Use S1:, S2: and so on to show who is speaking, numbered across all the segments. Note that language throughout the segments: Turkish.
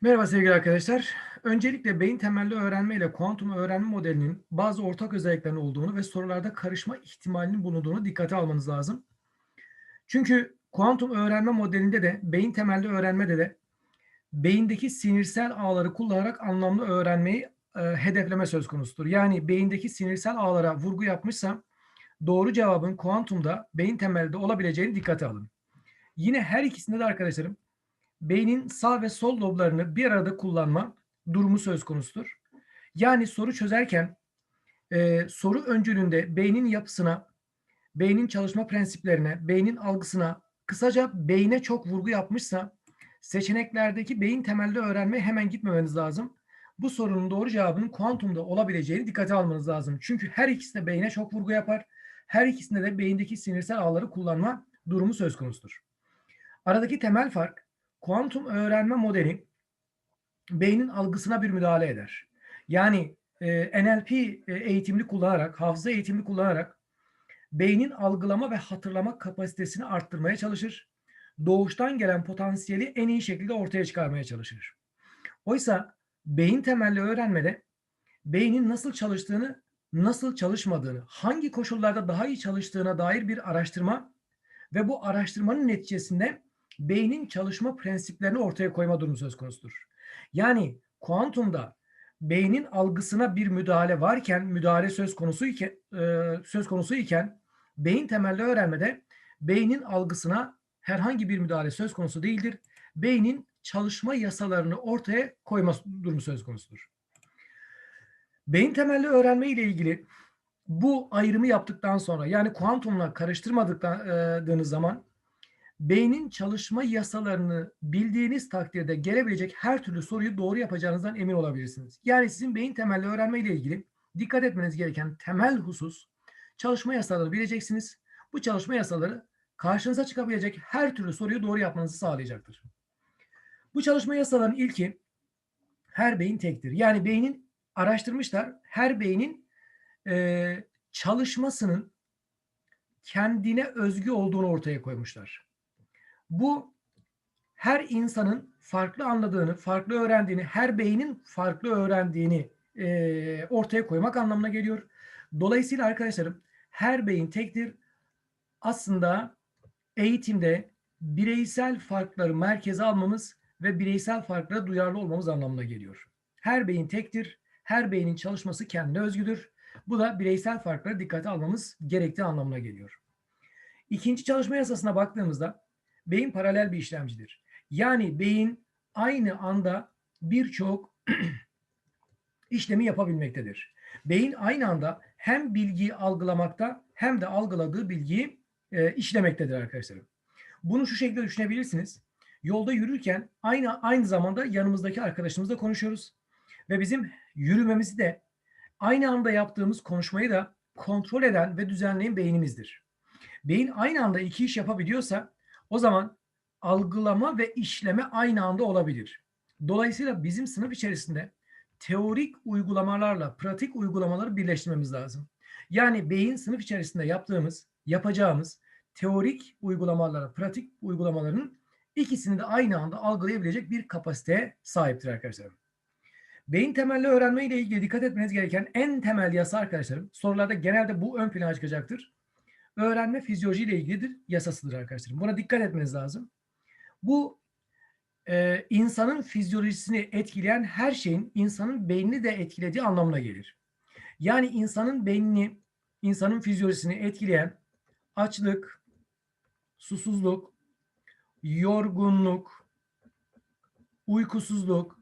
S1: Merhaba sevgili arkadaşlar. Öncelikle beyin temelli öğrenme ile kuantum öğrenme modelinin bazı ortak özelliklerinin olduğunu ve sorularda karışma ihtimalinin bulunduğunu dikkate almanız lazım. Çünkü kuantum öğrenme modelinde de beyin temelli öğrenmede de beyindeki sinirsel ağları kullanarak anlamlı öğrenmeyi e, hedefleme söz konusudur. Yani beyindeki sinirsel ağlara vurgu yapmışsam doğru cevabın kuantumda beyin temelli de olabileceğini dikkate alın. Yine her ikisinde de arkadaşlarım beynin sağ ve sol loblarını bir arada kullanma durumu söz konusudur. Yani soru çözerken e, soru öncülünde beynin yapısına, beynin çalışma prensiplerine, beynin algısına, kısaca beyne çok vurgu yapmışsa seçeneklerdeki beyin temelli öğrenmeye hemen gitmemeniz lazım. Bu sorunun doğru cevabının kuantumda olabileceğini dikkate almanız lazım. Çünkü her ikisi de beyne çok vurgu yapar. Her ikisinde de beyindeki sinirsel ağları kullanma durumu söz konusudur. Aradaki temel fark kuantum öğrenme modeli beynin algısına bir müdahale eder. Yani e, NLP e, eğitimli kullanarak, hafıza eğitimli kullanarak beynin algılama ve hatırlama kapasitesini arttırmaya çalışır. Doğuştan gelen potansiyeli en iyi şekilde ortaya çıkarmaya çalışır. Oysa beyin temelli öğrenmede beynin nasıl çalıştığını, nasıl çalışmadığını, hangi koşullarda daha iyi çalıştığına dair bir araştırma ve bu araştırmanın neticesinde beynin çalışma prensiplerini ortaya koyma durumu söz konusudur. Yani kuantumda beynin algısına bir müdahale varken, müdahale söz konusu iken, e, söz konusu iken beyin temelli öğrenmede beynin algısına herhangi bir müdahale söz konusu değildir. Beynin çalışma yasalarını ortaya koyma durumu söz konusudur. Beyin temelli öğrenme ile ilgili bu ayrımı yaptıktan sonra yani kuantumla karıştırmadıklarınız zaman beynin çalışma yasalarını bildiğiniz takdirde gelebilecek her türlü soruyu doğru yapacağınızdan emin olabilirsiniz. Yani sizin beyin temelli öğrenme ile ilgili dikkat etmeniz gereken temel husus çalışma yasalarını bileceksiniz. Bu çalışma yasaları karşınıza çıkabilecek her türlü soruyu doğru yapmanızı sağlayacaktır. Bu çalışma yasalarının ilki her beyin tektir. Yani beynin araştırmışlar her beynin e, çalışmasının kendine özgü olduğunu ortaya koymuşlar. Bu her insanın farklı anladığını, farklı öğrendiğini, her beynin farklı öğrendiğini e, ortaya koymak anlamına geliyor. Dolayısıyla arkadaşlarım her beyin tektir. Aslında eğitimde bireysel farkları merkeze almamız ve bireysel farklara duyarlı olmamız anlamına geliyor. Her beyin tektir. Her beynin çalışması kendine özgüdür. Bu da bireysel farkları dikkate almamız gerektiği anlamına geliyor. İkinci çalışma yasasına baktığımızda beyin paralel bir işlemcidir. Yani beyin aynı anda birçok işlemi yapabilmektedir. Beyin aynı anda hem bilgiyi algılamakta hem de algıladığı bilgiyi e, işlemektedir arkadaşlarım. Bunu şu şekilde düşünebilirsiniz. Yolda yürürken aynı aynı zamanda yanımızdaki arkadaşımızla konuşuyoruz ve bizim yürümemizi de aynı anda yaptığımız konuşmayı da kontrol eden ve düzenleyen beynimizdir. Beyin aynı anda iki iş yapabiliyorsa o zaman algılama ve işleme aynı anda olabilir. Dolayısıyla bizim sınıf içerisinde teorik uygulamalarla pratik uygulamaları birleştirmemiz lazım. Yani beyin sınıf içerisinde yaptığımız, yapacağımız teorik uygulamalarla pratik uygulamaların ikisini de aynı anda algılayabilecek bir kapasiteye sahiptir arkadaşlarım. Beyin temelli öğrenme ile ilgili dikkat etmeniz gereken en temel yasa arkadaşlarım, sorularda genelde bu ön plana çıkacaktır. Öğrenme fizyoloji ile ilgilidir, yasasıdır arkadaşlarım. Buna dikkat etmeniz lazım. Bu e, insanın fizyolojisini etkileyen her şeyin insanın beynini de etkilediği anlamına gelir. Yani insanın beynini, insanın fizyolojisini etkileyen açlık, susuzluk, yorgunluk, uykusuzluk,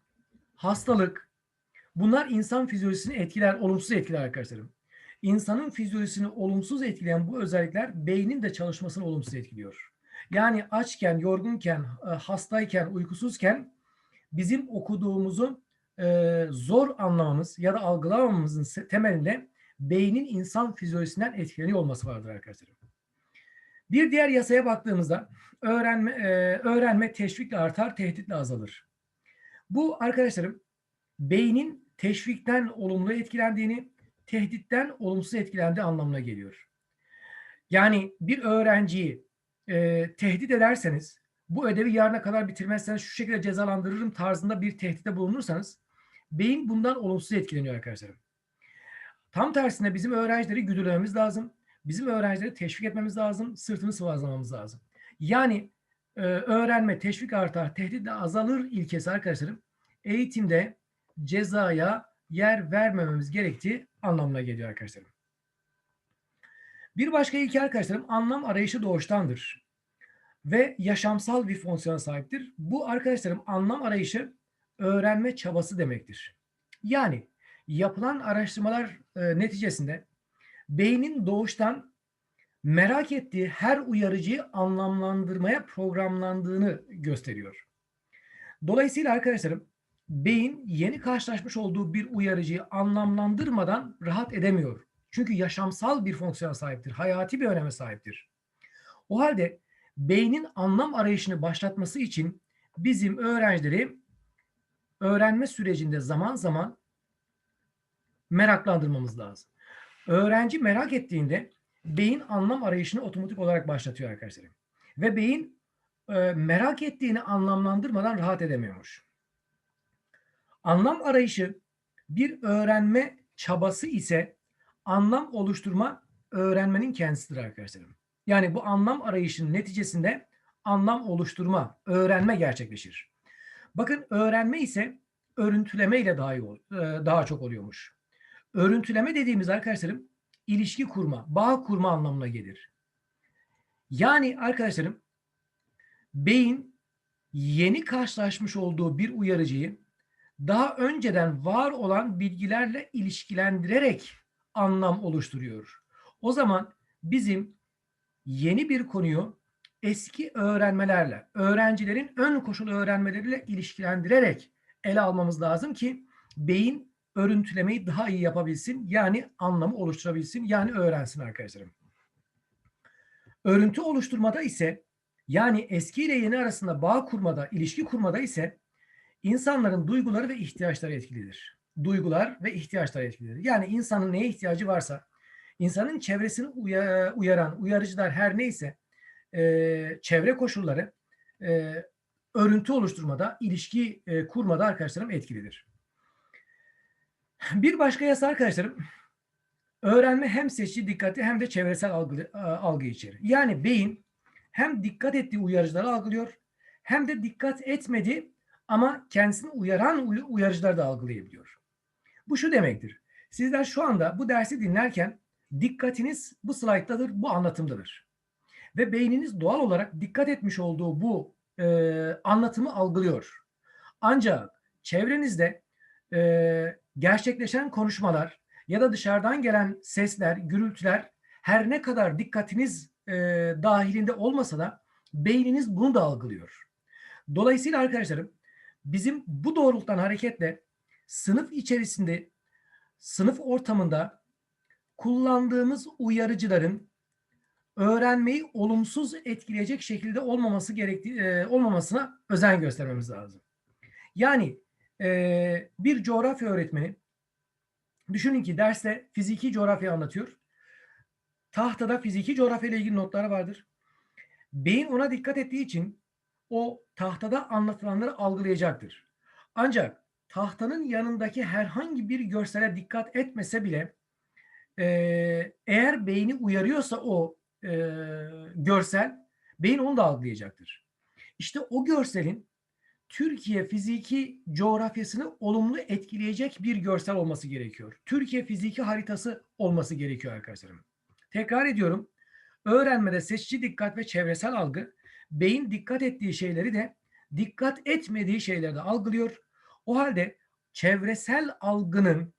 S1: hastalık bunlar insan fizyolojisini etkiler, olumsuz etkiler arkadaşlarım. İnsanın fizyolojisini olumsuz etkileyen bu özellikler beynin de çalışmasını olumsuz etkiliyor. Yani açken, yorgunken, e, hastayken, uykusuzken bizim okuduğumuzu e, zor anlamamız ya da algılamamızın temelinde beynin insan fizyolojisinden etkileniyor olması vardır arkadaşlar. Bir diğer yasaya baktığımızda öğrenme, e, öğrenme teşvikle artar, tehditle azalır. Bu arkadaşlarım beynin teşvikten olumlu etkilendiğini, tehditten olumsuz etkilendiği anlamına geliyor. Yani bir öğrenciyi e, tehdit ederseniz bu ödevi yarına kadar bitirmezseniz şu şekilde cezalandırırım tarzında bir tehditte bulunursanız beyin bundan olumsuz etkileniyor arkadaşlarım. Tam tersine bizim öğrencileri güdülememiz lazım. Bizim öğrencileri teşvik etmemiz lazım. Sırtını sıvazlamamız lazım. Yani e, öğrenme teşvik artar, tehdit de azalır ilkesi arkadaşlarım. Eğitimde cezaya yer vermememiz gerektiği anlamına geliyor arkadaşlarım. Bir başka ilke arkadaşlarım anlam arayışı doğuştandır ve yaşamsal bir fonksiyona sahiptir. Bu arkadaşlarım anlam arayışı öğrenme çabası demektir. Yani yapılan araştırmalar e, neticesinde beynin doğuştan merak ettiği her uyarıcıyı anlamlandırmaya programlandığını gösteriyor. Dolayısıyla arkadaşlarım beyin yeni karşılaşmış olduğu bir uyarıcıyı anlamlandırmadan rahat edemiyor. Çünkü yaşamsal bir fonksiyona sahiptir, hayati bir öneme sahiptir. O halde beynin anlam arayışını başlatması için bizim öğrencileri öğrenme sürecinde zaman zaman meraklandırmamız lazım. Öğrenci merak ettiğinde beyin anlam arayışını otomatik olarak başlatıyor arkadaşlar. Ve beyin e, merak ettiğini anlamlandırmadan rahat edemiyormuş. Anlam arayışı bir öğrenme çabası ise anlam oluşturma öğrenmenin kendisidir arkadaşlarım. Yani bu anlam arayışının neticesinde anlam oluşturma, öğrenme gerçekleşir. Bakın öğrenme ise örüntüleme ile daha, iyi, daha çok oluyormuş. Örüntüleme dediğimiz arkadaşlarım ilişki kurma, bağ kurma anlamına gelir. Yani arkadaşlarım beyin yeni karşılaşmış olduğu bir uyarıcıyı daha önceden var olan bilgilerle ilişkilendirerek anlam oluşturuyor. O zaman bizim yeni bir konuyu eski öğrenmelerle, öğrencilerin ön koşul öğrenmeleriyle ilişkilendirerek ele almamız lazım ki beyin örüntülemeyi daha iyi yapabilsin. Yani anlamı oluşturabilsin. Yani öğrensin arkadaşlarım. Örüntü oluşturmada ise yani eski ile yeni arasında bağ kurmada, ilişki kurmada ise insanların duyguları ve ihtiyaçları etkilidir. Duygular ve ihtiyaçları etkilidir. Yani insanın neye ihtiyacı varsa, insanın çevresini uyaran, uyarıcılar her neyse, e, çevre koşulları e, örüntü oluşturmada, ilişki e, kurmada arkadaşlarım etkilidir. Bir başka yasa arkadaşlarım, öğrenme hem seçici dikkati hem de çevresel algı, algı içerir. Yani beyin hem dikkat ettiği uyarıcıları algılıyor hem de dikkat etmediği ama kendisini uyaran uyarıcıları da algılayabiliyor. Bu şu demektir. Sizler şu anda bu dersi dinlerken dikkatiniz bu slayttadır, bu anlatımdadır. Ve beyniniz doğal olarak dikkat etmiş olduğu bu e, anlatımı algılıyor. Ancak çevrenizde e, gerçekleşen konuşmalar ya da dışarıdan gelen sesler, gürültüler her ne kadar dikkatiniz e, dahilinde olmasa da beyniniz bunu da algılıyor. Dolayısıyla arkadaşlarım bizim bu doğrultudan hareketle sınıf içerisinde, sınıf ortamında kullandığımız uyarıcıların öğrenmeyi olumsuz etkileyecek şekilde olmaması gerektiği e, olmamasına özen göstermemiz lazım. Yani e, bir coğrafya öğretmeni düşünün ki derste fiziki coğrafya anlatıyor. Tahtada fiziki coğrafya ile ilgili notları vardır. Beyin ona dikkat ettiği için o tahtada anlatılanları algılayacaktır. Ancak tahtanın yanındaki herhangi bir görsele dikkat etmese bile e, eğer beyni uyarıyorsa o e, görsel beyin onu da algılayacaktır. İşte o görselin Türkiye fiziki coğrafyasını olumlu etkileyecek bir görsel olması gerekiyor. Türkiye fiziki haritası olması gerekiyor arkadaşlarım. Tekrar ediyorum. Öğrenmede seçici dikkat ve çevresel algı beyin dikkat ettiği şeyleri de dikkat etmediği şeyleri de algılıyor. O halde çevresel algının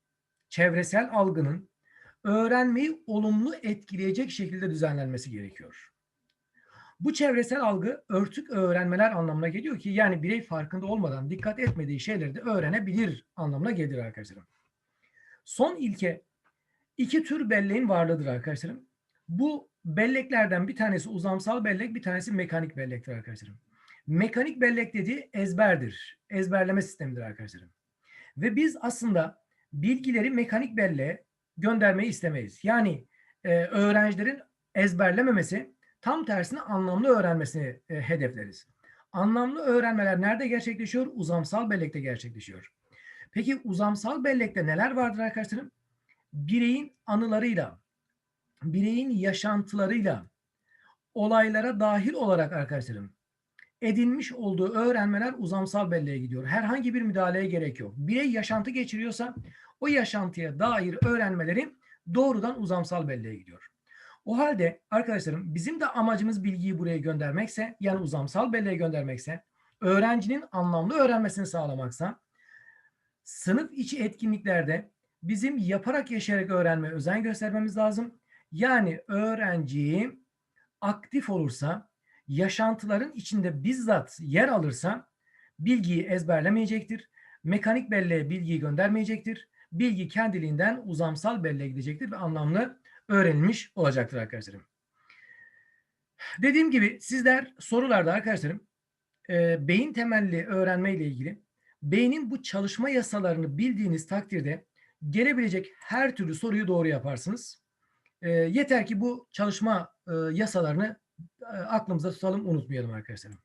S1: çevresel algının öğrenmeyi olumlu etkileyecek şekilde düzenlenmesi gerekiyor. Bu çevresel algı örtük öğrenmeler anlamına geliyor ki yani birey farkında olmadan dikkat etmediği şeyleri de öğrenebilir anlamına gelir arkadaşlarım. Son ilke iki tür belleğin varlığıdır arkadaşlarım. Bu belleklerden bir tanesi uzamsal bellek, bir tanesi mekanik bellektir arkadaşlarım. Mekanik bellek dediği ezberdir. Ezberleme sistemidir arkadaşlarım. Ve biz aslında bilgileri mekanik belleğe göndermeyi istemeyiz. Yani e, öğrencilerin ezberlememesi tam tersine anlamlı öğrenmesini e, hedefleriz. Anlamlı öğrenmeler nerede gerçekleşiyor? Uzamsal bellekte gerçekleşiyor. Peki uzamsal bellekte neler vardır arkadaşlarım? Bireyin anılarıyla, bireyin yaşantılarıyla, olaylara dahil olarak arkadaşlarım edinmiş olduğu öğrenmeler uzamsal belleğe gidiyor. Herhangi bir müdahaleye gerek yok. Birey yaşantı geçiriyorsa o yaşantıya dair öğrenmeleri doğrudan uzamsal belleğe gidiyor. O halde arkadaşlarım bizim de amacımız bilgiyi buraya göndermekse yani uzamsal belleğe göndermekse öğrencinin anlamlı öğrenmesini sağlamaksa sınıf içi etkinliklerde bizim yaparak yaşayarak öğrenmeye özen göstermemiz lazım. Yani öğrenci aktif olursa, yaşantıların içinde bizzat yer alırsa bilgiyi ezberlemeyecektir. Mekanik belleğe bilgiyi göndermeyecektir. Bilgi kendiliğinden uzamsal belleğe gidecektir ve anlamlı öğrenilmiş olacaktır arkadaşlarım. Dediğim gibi sizler sorularda arkadaşlarım e, beyin temelli öğrenme ile ilgili beynin bu çalışma yasalarını bildiğiniz takdirde gelebilecek her türlü soruyu doğru yaparsınız. E, yeter ki bu çalışma e, yasalarını e, aklımıza tutalım, unutmayalım arkadaşlarım.